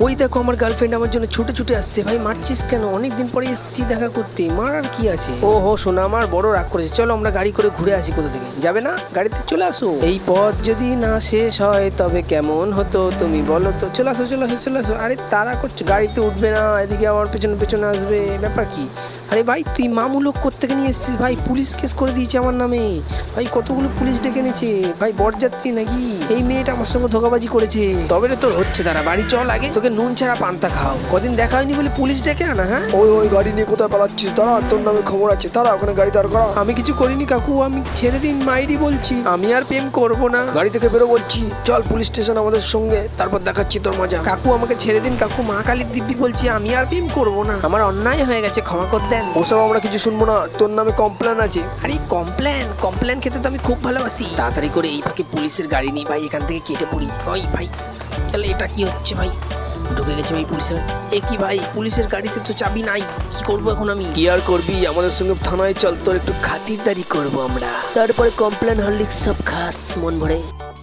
ওই দেখো আমার গার্লফ্রেন্ড আমার জন্য ছুটে ছুটে আসছে। ভাই মারছিস কেন? অনেকদিন পরে এসছি দেখা করতে। মার আর কি আছে? ও হো শোনা আমার বড় রাগ করেছে। চলো আমরা গাড়ি করে ঘুরে আসি কোথা থেকে। যাবে না? গাড়িতে চলে আসো। এই পথ যদি না শেষ হয় তবে কেমন হতো তুমি বলো তো? চলে আসো চলে আসো চলে আসো। আরে তারা করছ গাড়িতে উঠবে না এদিকে আমার পেছনে পেছনে আসবে। ব্যাপার কি? আরে ভাই তুই মামুলোক কোত্থেকে নিয়ে এসেছিস? ভাই পুলিশ কেস করে দিয়েছে আমার নামে। ভাই কতগুলো পুলিশ ডেকে এনেছে? ভাই বরযাত্রী নাকি? এই মেয়েটা আমার সঙ্গে ধোকাবাজি করেছে। তবে রে তোর হচ্ছে তারা। বাড়ি চল আগে। তোকে নুন ছাড়া পান্তা খাও। কদিন দেখা হয়নি বলে পুলিশ ডেকে আনা হ্যাঁ? ওই ওই গাড়ি নিয়ে কোথায় পালাচ্ছিস? দাঁড়া তোর নামে খবর আছে। তারা ওখানে গাড়ি দাঁড় করা। আমি কিছু করিনি কাকু আমি ছেড়ে দিন মাইরি বলছি। আমি আর প্রেম করব না। গাড়ি থেকে বেরো বলছি। চল পুলিশ স্টেশন আমাদের সঙ্গে। তারপর দেখাচ্ছি তোর মজা। কাকু আমাকে ছেড়ে দিন কাকু। মা কালীর দিব্যি বলছি আমি আর প্রেম করব না। আমার অন্যায় হয়ে গেছে ক্ষমা কর দেন। ওসব আমরা কিছু শুনব না। তোর নামে কমপ্লেন আছে। আরে কমপ্লেন কমপ্লেন খেতে তো আমি খুব ভালোবাসি। তাড়াতাড়ি করে এই ফাঁকে পুলিশের গাড়ি নিয়ে ভাই এখান থেকে কেটে পড়ি। ওই ভাই চলে এটা কি হচ্ছে ভাই? ঢুকে গেছে ভাই পুলিশের এ কি ভাই পুলিশের গাড়িতে তো চাবি নাই। কি করব এখন আমি? কি আর করবি? আমাদের সঙ্গে থানায় চল তোর একটু খাতিরদারি করব আমরা। তারপরে কমপ্লেন হরলিক্স সব খাস মন ভরে।